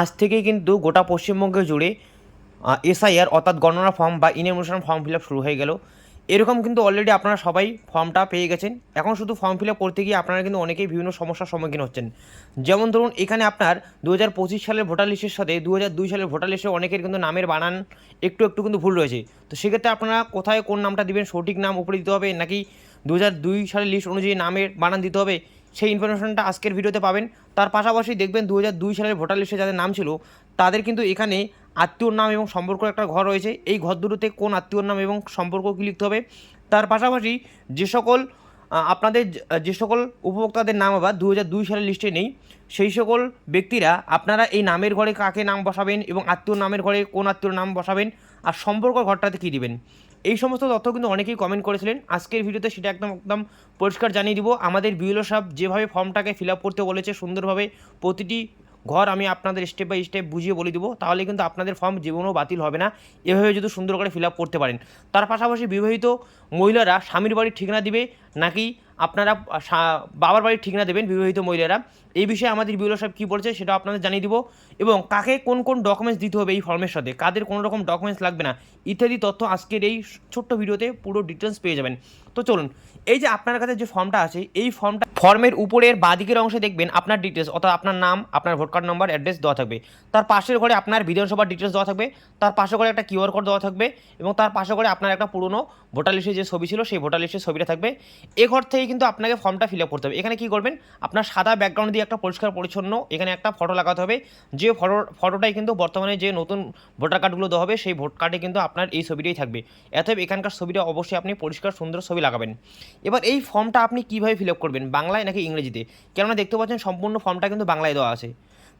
আজ থেকেই কিন্তু গোটা পশ্চিমবঙ্গ জুড়ে এসআইআর অর্থাৎ গণনা ফর্ম বা ইনএমোশন ফর্ম ফিল শুরু হয়ে গেল। এরকম কিন্তু অলরেডি আপনারা সবাই ফর্মটা পেয়ে গেছেন। এখন শুধু ফর্ম ফিল করতে গিয়ে আপনারা কিন্তু অনেকেই বিভিন্ন সমস্যার সম্মুখীন হচ্ছেন। যেমন ধরুন, এখানে আপনার দু হাজার পঁচিশ সালের ভোটার লিস্টের সাথে দু হাজার দুই সালের ভোটার লিস্টে অনেকের কিন্তু নামের বানান একটু একটু কিন্তু ভুল রয়েছে। তো সেক্ষেত্রে আপনারা কোথায় কোন নামটা দিবেন, সঠিক নাম উপরে দিতে হবে, নাকি দু হাজার দুই সালের লিস্ট অনুযায়ী নামের বানান দিতে হবে? সেই ইনফরমেশনটা আজকের ভিডিওতে পাবেন। তার পাশাপাশি দেখবেন দু হাজার দুই সালের ভোটার লিস্টে যাদের নাম ছিল, তাদের কিন্তু এখানে আত্মীয়র নাম এবং সম্পর্ক একটা ঘর রয়েছে। এই ঘর দুটোতে কোন আত্মীয়র নাম এবং সম্পর্ক কী লিখতে হবে? তার পাশাপাশি যে সকল আপনাদের যে- সকল উপভোক্তাদের নাম আবার দু হাজার দুই সালের লিস্টে নেই, সেই সকল ব্যক্তিরা আপনারা এই নামের ঘরে কাকে নাম বসাবেন এবং আত্মীয় নামের ঘরে কোন আত্মীয়র নাম বসাবেন আর সম্পর্ক ঘরটাতে কী দিবেন? এই সমস্ত তথ্য কিন্তু অনেকেই কমেন্ট করেছিলেন। আজকের ভিডিওতে সেটা একদম একদম পরিষ্কার জানিয়ে দিব। আমাদের বিএলও সাহেব যেভাবে ফর্মটাকে ফিল আপ করতে বলেছে, সুন্দরভাবে প্রতিটি ঘর আমি আপনাদের স্টেপ বাই স্টেপ বুঝিয়ে বলে দিব। তাহলে কিন্তু আপনাদের ফর্ম জীবনও বাতিল হবে না। এভাবে যদি সুন্দর করে ফিল আপ করতে পারেন। তার পাশাপাশি বিবাহিত মহিলারা স্বামীর বাড়ির ঠিকানা দিবে নাকি আপনারা বাবার বাড়ির ঠিকানা দেবেন বিবাহিত মহিলারা? এই বিষয়ে আমাদের বিউলো সাহেব কী বলেছে সেটা আপনাদের জানিয়ে দিব। এবং কাকে কোন কোন ডকুমেন্টস দিতে হবে এই ফর্মের সাথে? কাদের কোনো রকম ডকুমেন্টস লাগবে না? ইত্যাদি তথ্য আজকের এই ছোট্ট ভিডিওতে পুরো ডিটেলস পেয়ে যাবেন। তো চলুন, এই যে আপনার কাছে যে ফর্মটা আছে, এই ফর্মটা ফর্মের উপরের বাদিকের অংশে দেখবেন আপনার ডিটেলস অর্থাৎ আপনার নাম, আপনার ভোট কার্ড নম্বর অ্যাড্রেস দেওয়া থাকবে। তার পাশের ঘরে আপনার বিধানসভার ডিটেলস দেওয়া থাকবে। তার পাশে করে একটা কিউআর কোড দেওয়া থাকবে এবং তার পাশে করে আপনার একটা পুরনো ভোটার লিস্টে যে ছবি ছিল, সেই ভোটার লিস্টের ছবিটা থাকবে। এ ঘর থেকে কিন্তু আপনাকে ফর্মটা ফিল আপ করতে হবে। এখানে কী করবেন? আপনার সাদা ব্যাকগ্রাউন্ড দিয়ে একটা পরিষ্কার পরিচ্ছন্ন এখানে একটা ফটো লাগাতে হবে। যে ফটো ফটোটাই কিন্তু বর্তমানে যে নতুন ভোটার কার্ডগুলো দেওয়া হবে, সেই ভোট কার্ডে কিন্তু আপনার এই ছবিটাই থাকবে। অতএব এখানকার ছবিটা অবশ্যই আপনি পরিষ্কার সুন্দর ছবি লাগাবেন। এবার এই ফর্মটা আপনি কীভাবে ফিল আপ করবেন? বাংলায় নাকি ইংরেজিতে? কেননা দেখতে পাচ্ছেন সম্পূর্ণ ফর্মটা কিন্তু বাংলায় দেওয়া আছে।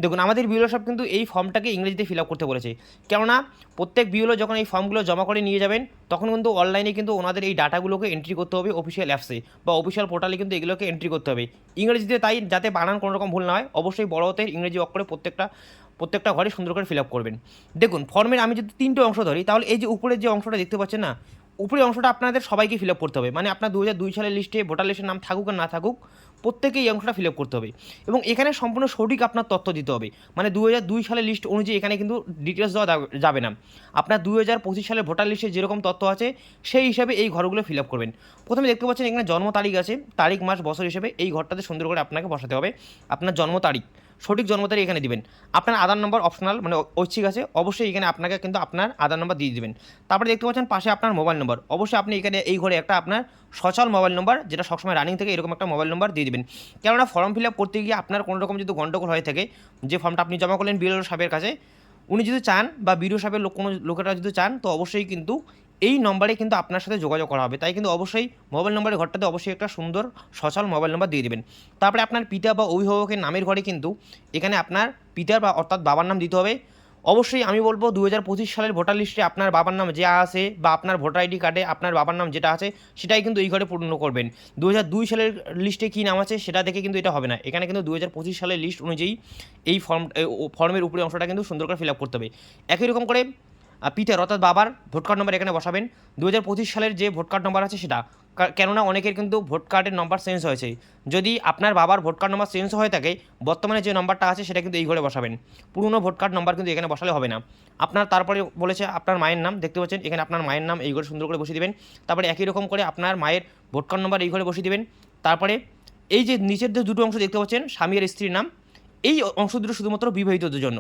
দেখুন, আমাদের বিওলো সব কিন্তু এই ফর্মটাকে ইংরেজিতে ফিল আপ করতে বলেছে। কেননা, প্রত্যেক বিওলো যখন এই ফর্মগুলো জমা করে নিয়ে যাবেন, তখন কিন্তু অনলাইনে কিন্তু ওনাদের এই ডাটাগুলোকে এন্ট্রি করতে হবে অফিসিয়াল অ্যাপসে বা অফিসিয়াল পোর্টালে কিন্তু এগুলোকে এন্ট্রি করতে হবে। ইংরেজিতে তাই যাতে বানান কোনো রকম ভুল না হয়, অবশ্যই বড় হাতের ইংরেজি অক্ষরে প্রত্যেকটা প্রত্যেকটা ঘরে সুন্দর করে ফিল আপ করবেন। দেখুন, ফর্মের আমি যদি তিনটে অংশ ধরি, তাহলে এই যে উপরের যে অংশটা দেখতে পাচ্ছেন না, উপরের অংশটা আপনাদের সবাইকে ফিল আপ করতে হবে। মানে আপনার দু হাজার দুই সালের লিস্টে ভোটার লিস্টের নাম থাকুক আর না থাকুক প্রত্যেকে এই অংশটা ফিল আপ করতে হবে। এবং এখানে সম্পূর্ণ সঠিক আপনার তথ্য দিতে হবে। মানে দু হাজার দুই সালের লিস্ট অনুযায়ী এখানে কিন্তু ডিটেলস দেওয়া যাবে- না। আপনার দু হাজার পঁচিশ সালের ভোটার লিস্টে যেরকম তথ্য আছে, সেই হিসাবে এই ঘরগুলো ফিল আপ করবেন। প্রথমে দেখতে পাচ্ছেন এখানে জন্ম তারিখ আছে, তারিখ, মাস, বছর হিসেবে এই ঘরটাতে সুন্দর করে আপনাকে বসাতে হবে। আপনার জন্ম তারিখ। সঠিক জন্ম তারিখ এখানে দিবেন। আপনার আধার নম্বর অপশনাল মানে ঐচ্ছিক আছে, অবশ্যই এখানে আপনাকে কিন্তু আপনার আধার নম্বর দিয়ে দিবেন। তারপরে দেখতে পাচ্ছেন পাশে আপনার মোবাইল নম্বর অবশ্যই আপনি এখানে এই ঘরে একটা আপনার সচল মোবাইল নম্বর যেটা সবসময় রানিং থেকে এরকম একটা মোবাইল নম্বর দিয়ে দিবেন। কেননা ফর্ম ফিল আপ করতে গিয়ে আপনার কোনো রকম যদি গন্ডগোল হয়ে থাকে, যে ফর্মটা আপনি জমা করলেন বিএলও সাহেবের কাছে, উনি যদি চান বা বিডিও সাহেবের লোক কোনো লোকেরা যদি চান, তো অবশ্যই কিন্তু এই নম্বরে কিন্তু আপনার সাথে যোগাযোগ করা হবে। তাই কিন্তু অবশ্যই মোবাইল নম্বরের ঘরটাতে অবশ্যই একটা সুন্দর, সচল মোবাইল নম্বর দিয়ে দেবেন। তারপরে আপনার পিতা বা অভিভাবকের নামের ঘরে কিন্তু এখানে আপনার পিতার বা অর্থাৎ বাবার নাম দিতে হবে। অবশ্যই আমি বলব দু হাজার পঁচিশ সালের ভোটার লিস্টে আপনার বাবার নাম যে আছে বা আপনার ভোটার আইডি কার্ডে আপনার বাবার নাম যেটা আছে, সেটাই কিন্তু এই ঘরে পূর্ণ করবেন। দু হাজার দুই সালের লিস্টে কী নাম আছে, সেটা দেখে কিন্তু এটা হবে না। এখানে কিন্তু দু হাজার পঁচিশ সালের লিস্ট অনুযায়ী এই ফর্ম ফর্মের উপরে অংশটা কিন্তু সুন্দর করে ফিল আপ করতে হবে। একই রকম করে পিতার অর্থাৎ বাবার ভোট কার্ড নম্বর এখানে বসাবেন। দু হাজার পঁচিশ সালের যে ভোট কার্ড নম্বর আছে সেটা কেননা অনেকের কিন্তু ভোট কার্ডের নম্বর চেঞ্জ হয়েছে। যদি আপনার বাবার ভোট কার্ড নম্বর চেঞ্জ হয়ে থাকে, বর্তমানে যে নম্বরটা আছে সেটা কিন্তু এই ঘরে বসাবেন। পুরনো ভোট কার্ড নম্বর কিন্তু এখানে বসালে হবে না। আপনার তারপরে বলেছে আপনার মায়ের নাম, দেখতে পাচ্ছেন, এখানে আপনার মায়ের নাম এই ঘরে সুন্দর করে বসিয়ে দেবেন। তারপরে একই রকম করে আপনার মায়ের ভোট কার্ড নম্বর এই ঘরে বসিয়ে দেবেন। তারপরে এই যে নিচের যে দুটো অংশ দেখতে পাচ্ছেন, স্বামী স্ত্রীর নাম, এই অংশ দুটো শুধুমাত্র বিবাহিতদের জন্য।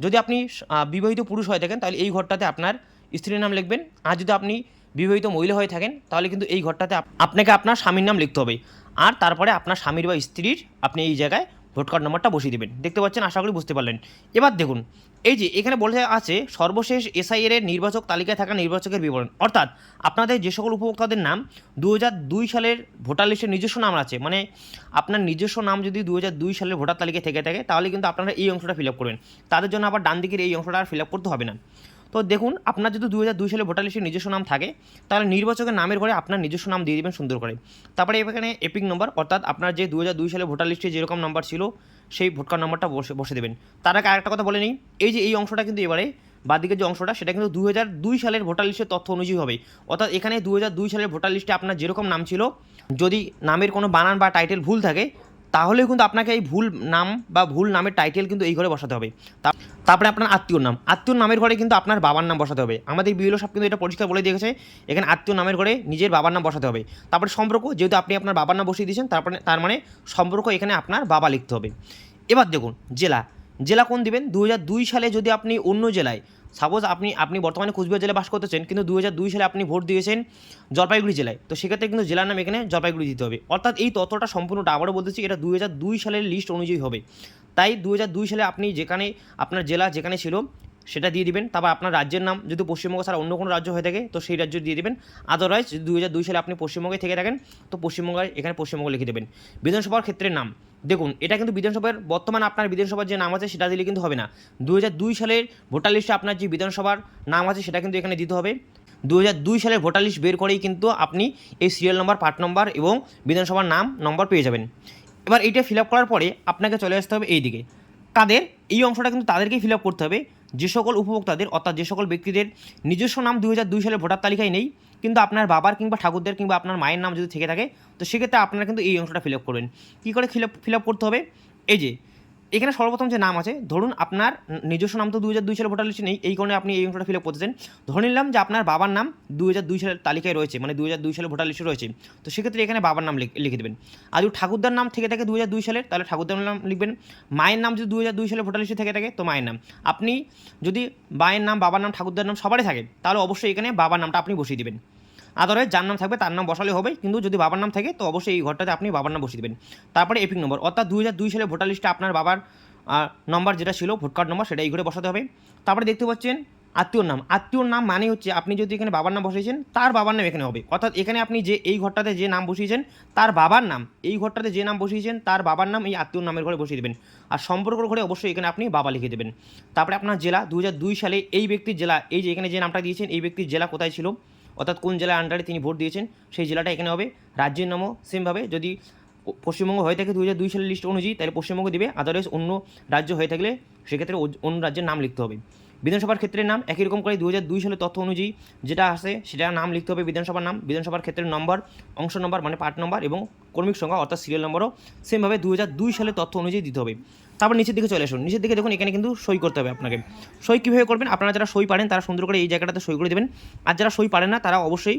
যদি আপনি বিবাহিত পুরুষ হয়ে থাকেন, তাহলে এই ঘরটাতে আপনার স্ত্রীর নাম লিখবেন। আর যদি আপনি বিবাহিত মহিলা হয়ে থাকেন, তাহলে কিন্তু এই ঘরটাতে আপ- আপনাকে আপনার স্বামীর নাম লিখতে হবে। আর তারপরে আপনার স্বামীর বা স্ত্রীর আপনি এই জায়গায় ভোট কার্ড নম্বরটা বসিয়ে দেবেন। দেখতে পাচ্ছেন, আশা করি বুঝতে পারলেন। এবার দেখুন, এই যে এখানে বলে আছে, সর্বশেষ এসআইএর এর নির্বাচক তালিকায় থাকা নির্বাচকের বিবরণ। অর্থাৎ আপনাদের যে সকল উপভোক্তাদের নাম দু সালের ভোটার লিস্টের নিজস্ব নাম আছে। মানে আপনার নিজস্ব নাম যদি দু সালের ভোটার তালিকায় থেকে থাকে, তাহলে কিন্তু আপনারা এই অংশটা ফিল আপ করবেন। তাদের জন্য আবার ডান দিকের এই অংশটা আর ফিল আপ করতে হবে না। তো দেখুন, আপনার যদি দু হাজার দুই সালে ভোটার লিস্টের নিজস্ব নাম থাকে, তাহলে নির্বাচকের নামের ঘরে আপনার নিজস্ব নাম দিয়ে দেবেন সুন্দর করে। তারপরে এখানে এপিক নম্বর অর্থাৎ আপনার যে দু হাজার দুই সালে ভোটার লিস্টে যেরকম নাম্বার ছিল, সেই ভোট কার্ড নম্বরটা বসে বসে দেবেন। তার আগে আরেকটা কথা বলে নিই, এই যে এই অংশটা কিন্তু এবারে বাদিকের যে অংশটা, সেটা কিন্তু দু দুই সালের ভোটার লিস্টের তথ্য অনুযায়ী হবে। অর্থাৎ এখানে দু দুই সালের ভোটার লিস্টে আপনার যেরকম নাম ছিল, যদি নামের কোনো বানান বা টাইটেল ভুল থাকে তাহলে কিন্তু আপনাকে এই ভুল নাম বা ভুল নামের টাইটেল কিন্তু এই ঘরে বসাতে হবে। তারপরে আপনার আত্মীয়র নাম। আত্মীয় নামের ঘরে কিন্তু আপনার বাবার নাম বসাতে হবে। আমাদের বিএলও সব কিন্তু এটা পরিষ্কার বলে দিয়েছে। এখানে আত্মীয় নামের ঘরে নিজের বাবার নাম বসাতে হবে। তারপরে সম্পর্ক, যেহেতু আপনি আপনার বাবার নাম বসিয়ে দিয়েছেন, তারপরে তার মানে সম্পর্ক এখানে আপনার বাবা লিখতে হবে। এবার দেখুন, জেলা। জেলা কোন দেবেন? দু হাজার দুই সালে যদি আপনি অন্য জেলায় সাপোজ আপনি আপনি বর্তমানে কুচবিহার জেলায় বাস করতেছেন, কিন্তু দু দুই সালে আপনি ভোট দিয়েছেন জলপাইগুড়ি জেলায়। তো সেক্ষেত্রে কিন্তু জেলার নাম এখানে জলপাইগুড়ি দিতে হবে। অর্থাৎ এই তথ্যটা সম্পূর্ণটা আবারও বলতেছি, এটা দু হাজার দুই সালের লিস্ট অনুযায়ী হবে। তাই দু হাজার দুই সালে আপনি যেখানে, আপনার জেলা যেখানে ছিল সেটা দিয়ে দিবেন। তারপর আপনার রাজ্যের নাম, যদি পশ্চিমবঙ্গ ছাড়া অন্য কোনো রাজ্য হয়ে থাকে, তো সেই রাজ্য দিয়ে দেবেন। আদারওয়াইজ যদি দু সালে আপনি পশ্চিমবঙ্গে থেকে থাকেন, তো পশ্চিমবঙ্গের এখানে পশ্চিমবঙ্গ লিখে দেবেন। বিধানসভার ক্ষেত্রে নাম। দেখুন, এটা কিন্তু বিধানসভার, বর্তমান আপনার বিধানসভার যে নাম আছে, সেটা দিলে কিন্তু হবে না। দুই হাজার দুই সালের ভোটার লিস্টে আপনার যে বিধানসভার নাম আছে, সেটা কিন্তু এখানে দিতে হবে। দু হাজার দুই সালের ভোটার লিস্ট বের করেই কিন্তু আপনি এই সিরিয়াল নম্বর পার্ট নম্বর এবং বিধানসভার নাম নম্বর পেয়ে যাবেন। এবার এইটা ফিল আপ করার পরে আপনাকে চলে আসতে হবে এই দিকে তাদের, এই অংশটা কিন্তু তাদেরকেই ফিল আপ করতে হবে। যে সকল উপভোক্তাদের, অর্থাৎ যে সকল ব্যক্তিদের নিজস্ব নাম দুই সালের ভোটার তালিকায় নেই, কিন্তু আপনার বাবার কিংবা ঠাকুরদের কিংবা আপনার মায়ের নাম যদি থেকে থাকে, তো সেক্ষেত্রে আপনারা কিন্তু এই অংশটা ফিল আপ করবেন। কী করে ফিল আপ ফিল আপ করতে হবে? এই যে এখানে সর্বপ্রথম যে নাম আছে, ধরুন আপনার নিজস্ব নাম তো দু হাজার দুই সালে ভোটার লিস্টে নেই, এই কারণে আপনি এই অংশটা ফিল আপ করতেছেন। ধরে নিলাম যে আপনার বাবার নাম দু হাজার দুই সালের তালিকায় রয়েছে মানে দু হাজার দুই সালে ভোটার লিস্টে রয়েছে। তো সেক্ষেত্রে এখানে বাবার নাম লিখ- দেবেন। আর যদি ঠাকুরদার নাম থেকে থাকে দু হাজার দুই সালের তাহলে ঠাকুরদার নাম লিখবেন। মায়ের নাম যদি দু হাজার দুই সালে ভোটার লিস্টে থেকে থাকে, তো মায়ের নাম। আপনি যদি মায়ের নাম, বাবার নাম, ঠাকুরদার নাম সবারই থাকে, তাহলে অবশ্যই এখানে বাবার নামটা আপনি বসিয়ে দিবেন। আদারওয়াইজ যার নাম থাকবে তার নাম বসালে হবে, কিন্তু যদি বাবার নাম থাকে তো অবশ্যই এই ঘরটাতে আপনি বাবার নাম বসিয়ে দেবেন। তারপরে এপিক নম্বর অর্থাৎ দু হাজার দুই সালে ভোটার লিস্টে আপনার বাবার নম্বর যেটা ছিল ভোট কার্ড নম্বর সেটা এই ঘরে বসাতে হবে। তারপরে দেখতে পাচ্ছেন আত্মীয়র নাম। আত্মীয়র নাম মানে হচ্ছে আপনি যদি এখানে বাবার নাম বসিয়েছেন, তার বাবার নাম এখানে হবে। অর্থাৎ এখানে আপনি যে এই ঘরটাতে যে নাম বসিয়েছেন, তার বাবার নাম, এই ঘরটাতে যে নাম বসিয়েছেন, তার বাবার নাম এই আত্মীয়র নামের ঘরে বসিয়ে দেবেন। আর সম্পর্কর ঘরে অবশ্যই এখানে আপনি বাবা লিখে দেবেন। তারপরে আপনার জেলা দু হাজার দুই সালে এই ব্যক্তির জেলা, এই যে এখানে যে নামটা দিয়েছেন, এই ব্যক্তির জেলা কোথায় ছিল? অর্থাৎ কোন জেলার আন্ডারে তিনি ভোট দিয়েছেন, সেই জেলাটা এখানে হবে। রাজ্যের নামও সেমভাবে যদি পশ্চিমবঙ্গ হয়ে থাকে দু হাজার দুই সালের লিস্ট অনুযায়ী, তাহলে পশ্চিমবঙ্গ দিবে। আদারওয়াইজ অন্য রাজ্য হয়ে থাকলে সেক্ষেত্রে অন্য রাজ্যের নাম লিখতে হবে। বিধানসভার ক্ষেত্রে নাম একই রকম করে দু হাজার দুই সালের তথ্য অনুযায়ী যেটা আসে, সেটা নাম লিখতে হবে বিধানসভার নাম। বিধানসভার ক্ষেত্রে নম্বর অংশ নম্বর মানে পার্ট নম্বর এবং কর্মিক সংখ্যা অর্থাৎ সিরিয়াল নম্বরও সেমভাবে দু হাজার দুই সালের তথ্য অনুযায়ী দিতে হবে। তারপর নিচের দিকে চলে আসুন। নিচের দিকে দেখুন, এখানে কিন্তু সই করতে হবে আপনাকে। সই কীভাবে করবেন? আপনারা যারা সই পারেন, তারা সুন্দর করে এই জায়গাটাতে সই করে দেবেন। আর যারা সই পারেন না, তারা অবশ্যই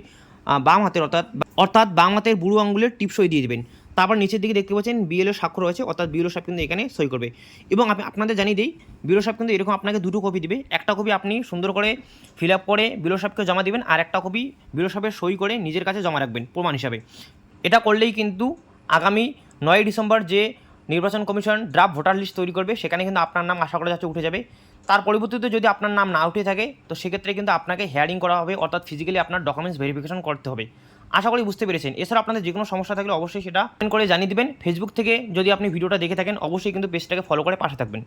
বাম হাতের অর্থাৎ অর্থাৎ বাম হাতের বুড়ো আঙ্গুলের টিপ সই দিয়ে দেবেন। তারপর নিচের দিকে দেখতে পাচ্ছেন, বিএলও স্বাক্ষর রয়েছে, অর্থাৎ বিএলও সাহেব কিন্তু এখানে সই করবে। এবং আমি আপনাদের জানিয়ে দিই, বিএলও সাহেব কিন্তু এরকম আপনাকে দুটো কপি দিবে। একটা কপি আপনি সুন্দর করে ফিল আপ করে বিএলও সাহেবকে জমা দিবেন, আর একটা কপি বিএলও সাহেবের সই করে নিজের কাছে জমা রাখবেন, প্রমাণ হিসাবে। এটা করলেই কিন্তু আগামী নয় ডিসেম্বর যে নির্বাচন কমিশন ড্রাফট ভোটার লিস্ট তৈরি করবে, সেখানে কিন্তু আপনার নাম আশা করা যাচ্ছে উঠে যাবে। তার পরিবর্তিতে যদি আপনার নাম না উঠে থাকে, তো সেক্ষেত্রে কিন্তু আপনাকে হেয়ারিং করা হবে, অর্থাৎ ফিজিক্যালি আপনার ডকুমেন্টস ভেরিফিকেশন করতে হবে। আশা করি বুঝতে পেরেছেন। এছাড়া আপনাদের যে কোনো সমস্যা থাকলে অবশ্যই সেটা করে জানিয়ে দেবেন। ফেসবুক থেকে যদি আপনি ভিডিওটা দেখে থাকেন, অবশ্যই কিন্তু পেজটাকে ফলো করে পাশে থাকবেন।